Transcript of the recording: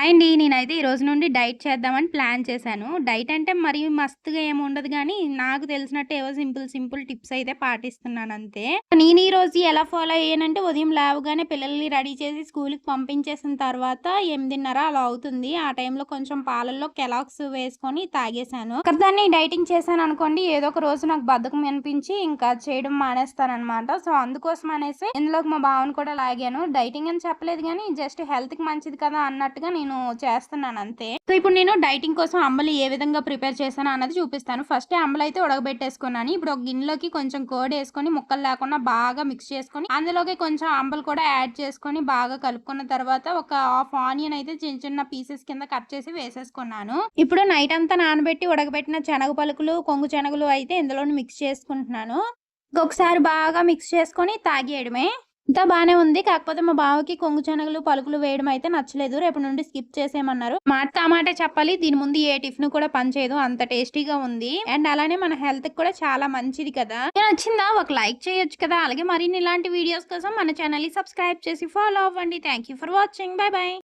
అండి నేనైతే ఈ రోజు నుండి డైట్ చేద్దామని ప్లాన్ చేశాను. డైట్ అంటే మరి మస్తుగా ఏమి ఉండదు కానీ నాకు తెలిసినట్టు ఏవో సింపుల్ సింపుల్ టిప్స్ అయితే పాటిస్తున్నాను అంతే నేను ఈ రోజు ఎలా ఫాలో అయ్యానంటే ఉదయం లేవగానే పిల్లల్ని రెడీ చేసి స్కూల్‌కి పంపించేసిన తర్వాత 8:30 అలా అవుతుంది. ఆ టైంలో కొంచెం పాలల్లో కెలాగ్స్ వేసుకొని తాగేశాను. దాన్ని డైటింగ్ చేశాను అనుకోండి ఏదో ఒక రోజు నాకు బద్ధకం అనిపించి ఇంకా చేయడం మానేస్తానమాట సో, అందుకోసం అనేసి ఇందులోకి మా బావని కూడా లాగాను. డైటింగ్ అని చెప్పలేదు కానీ జస్ట్ హెల్త్‌కి మంచిది కదా అన్నట్టుగా నేను నేను చేస్తున్నాను అంతే. సో, ఇప్పుడు నేను డైటింగ్ కోసం అంబలి ఏ విధంగా ప్రిపేర్ చేశాను అన్నది చూపిస్తాను. ఫస్టే అంబలైతే ఉడకబెట్టేసుకున్నాను. ఇప్పుడు ఒక గిన్నెలోకి కొంచెం కోడి వేసుకొని ముక్కలు లేకుండా బాగా మిక్స్ చేసుకొని అందులోకి కొంచెం అంబలి కూడా యాడ్ చేసుకొని బాగా కలుపుకున్న తర్వాత ఒక హాఫ్ ఆనియన్ అయితే చిన్న చిన్న పీసెస్ కింద కట్ చేసి వేసేసుకున్నాను. ఇప్పుడు నైట్ అంతా నానబెట్టి ఉడకబెట్టిన శనగ పలుకులు, కొంగు శనగలు అయితే ఇందులో మిక్స్ చేసుకుంటున్నాను. ఇంకొకసారి బాగా మిక్స్ చేసుకొని తాగేయడమే. అంతా బానే ఉంది. కాకపోతే మా బావకి కొంగు శనగలు, పలుకులు వేయడం అయితే నచ్చలేదు. రేపు నుండి స్కిప్ చేసేయమన్నారు. మాట ఆ మాటే చెప్పాలి. దీని ముందు ఏ టిఫిన్ కూడా పనిచేయదు. అంత టేస్టీగా ఉంది. అండ్ అలానే మన హెల్త్ కూడా చాలా మంచిది కదా! నచ్చిందా? ఒక లైక్ చేయొచ్చు కదా! అలాగే మరిన్ని ఇలాంటి వీడియోస్ కోసం మన ఛానల్‌ని సబ్స్క్రైబ్ చేసి ఫాలో అవ్వండి. Thank you for watching. Bye bye.